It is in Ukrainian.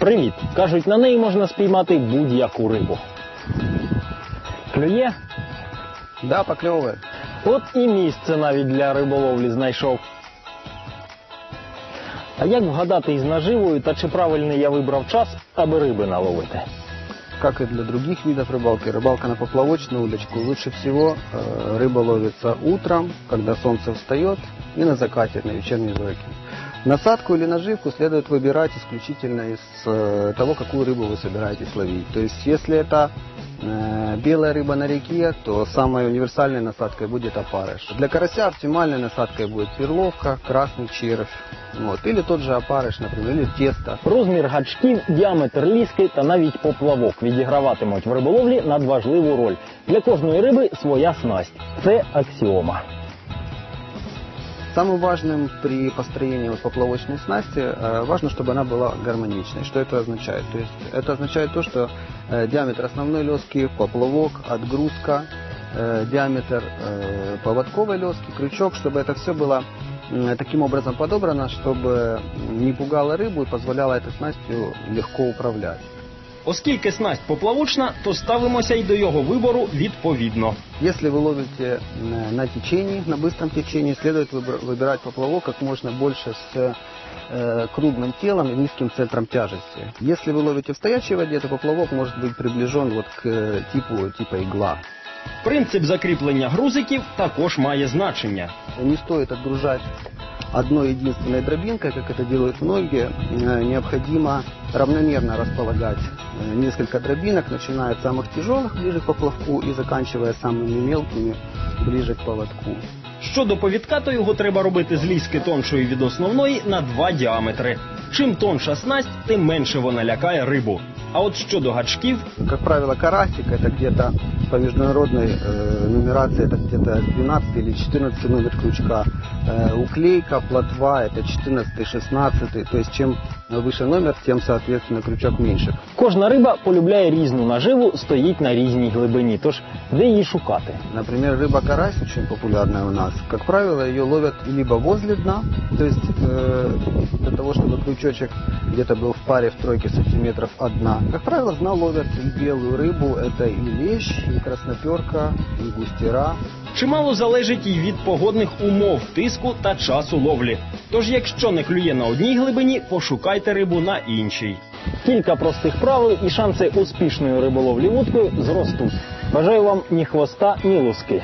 Привіт! Кажуть, на неї можна спіймати будь-яку рибу. Клює? Да, поклевывает. От і місце навіть для риболовлі знайшов. А як вгадати із наживою та чи правильний я вибрав час, аби риби наловити? Как и для других видов рыбалки, рыбалка на поплавочную удочку лучше всего э, рыба ловится утром, когда солнце встает, и на закате, на вечерней зорьке. Насадку или наживку следует выбирать исключительно из э, того, какую рыбу вы собираетесь ловить. То есть, если это э, белая рыба на реке, то самой универсальной насадкой будет опарыш. Для карася оптимальной насадкой будет перловка, красный червь, вот, или тот же опарыш, например, или тесто. Розмір гачків, діаметр ліски та навіть поплавок відіграватимуть в риболовлі надважливу роль. Для кожної риби своя снасть. Це аксіома. Самым важным при построении вот поплавочной снасти э, важно, чтобы она была гармоничной. Что это означает? То есть это означает то, что э, диаметр основной лески, поплавок, отгрузка, э, диаметр поводковой лески, крючок, чтобы это все было таким образом подобрано, чтобы не пугало рыбу и позволяло этой снастью легко управлять. Оскільки снасть поплавочна, то ставимося й до його вибору відповідно. Если вы ловите м, на течении, на быстром течении, следует выбр- выбирать поплавок как можно больше с э, круглым телом и низким центром тяжести. Если вы ловите в стоячей воде, то поплавок может быть приближен вот к э, типу типа игла. Принцип закріплення грузиків також має значення. Не стоит отгружать одной единственной дробинкой, как это делают многие. Э, Необходимо равномерно располагать э, несколько дробинок, начиная от самых тяжелых ближе к поплавку и заканчивая самыми мелкими ближе к поводку. Щодо повідка, то його треба робити з ліски тоншої від основної на два діаметри. Чим тонша снасть, тим менше вона лякає рибу. А от щодо гачків, Как правило, карасик это где-то по международной э, нумерации это где-то 12 или 14 номер крючка. Э, уклейка, плотва это 14 16 То есть чем выше номер, тем соответственно крючок меньше. кожна риба полюбляє різну наживу, стоїть на різній глибині. Тож де її шукати? Например, рыба карась очень популярная у нас. Как правило, ее ловят либо возле дна, то есть э, для того, чтобы крючочек где-то был в паре в тройке сантиметров от дна. Как правило, с дна ловят и белую рыбу, это и лещ, и красноперка, и густера. Чимало залежить і від погодних умов, тиску та часу ловлі. Тож, якщо не клює на одній глибині, пошукайте рибу на іншій. Кілька простих правил і шанси успішної риболовлі вудкою зростуть. Бажаю вам ні хвоста, ні луски.